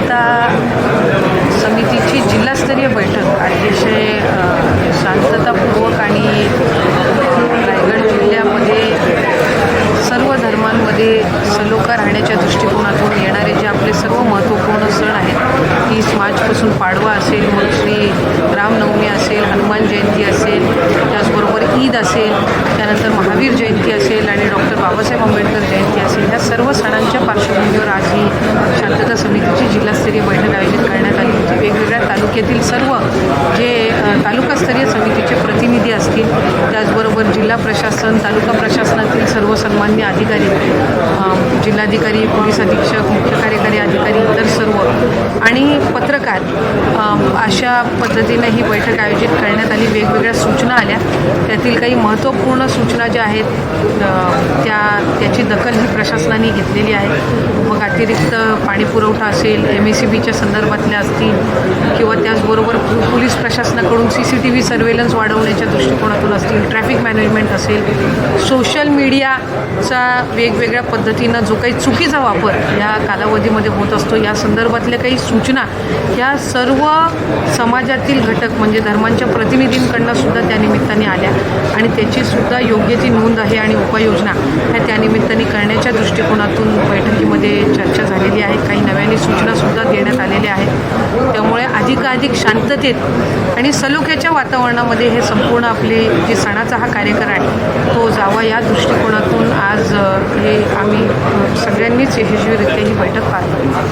शांतता समितीची जिल्हास्तरीय बैठक अतिशय शांततापूर्वक आणि रायगड जिल्ह्यामध्ये सर्व धर्मांमध्ये सलोखा राहण्याच्या दृष्टिकोनातून येणारे जे आपले सर्व महत्त्वपूर्ण सण आहेत तीस मार्चपासून पाडवा असेल मग श्री रामनवमी असेल हनुमान जयंती असेल त्याचबरोबर ईद असेल त्यानंतर महावीर जयंती असेल आणि डॉक्टर बाबासाहेब आंबेडकर जयंती असेल ह्या सर्व सणांच्या पार्श्वभूमीवर आज ही शांतता समितीची जिल्हास्तरीय बैठक आयोजित करण्यात आली होती वेगवेगळ्या तालुक्यातील सर्व जे तालुकास्तरीय समितीचे प्रतिनिधी असतील त्याचबरोबर जिल्हा प्रशासन तालुका प्रशासनातील सर्व सन्मान्य अधिकारी जिल्हाधिकारी पोलीस अधीक्षक मुख्य कार्यकारी अधिकारी इतर सर्व आणि पत्र बैठकात अशा पद्धतीनं ही बैठक आयोजित करण्यात आली. वेगवेगळ्या सूचना आल्या. त्यातील काही महत्त्वपूर्ण सूचना ज्या आहेत त्या त्याची दखल ही प्रशासनाने घेतलेली आहे. मग अतिरिक्त पाणी पुरवठा असेल एम एस सी बीच्या संदर्भातल्या असतील किंवा त्याचबरोबर पोलीस प्रशासनाकडून C C T V surveillance वाढवण्याच्या दृष्टिकोनातून असतील ट्रॅफिक मॅनेजमेंट असेल सोशल मीडियाचा वेगवेगळ्या पद्धतीनं जो काही चुकीचा वापर या कालावधीमध्ये होत असतो या संदर्भातल्या काही सूचना या सर्व समाजातील घटक म्हणजे धर्मांच्या प्रतिनिधींकडनं सुद्धा त्या निमित्ताने आल्या. आणि त्याची सुद्धा योग्य ती नोंद आहे आणि उपाययोजना ह्या त्यानिमित्ताने करण्याच्या दृष्टिकोनातून बैठकीमध्ये चर्चा झालेली आहे. काही नव्याने सूचनासुद्धा देण्यात आलेल्या आहेत. त्यामुळे अधिकाधिक शांततेत आणि सलोख्याच्या वातावरणामध्ये हे संपूर्ण आपले जे सणाचा हा कार्यक्रम आहे तो जावा या दृष्टिकोनातून आज हे आम्ही सगळ्यांनीच यशस्वीरित्या ही बैठक पार पाडली.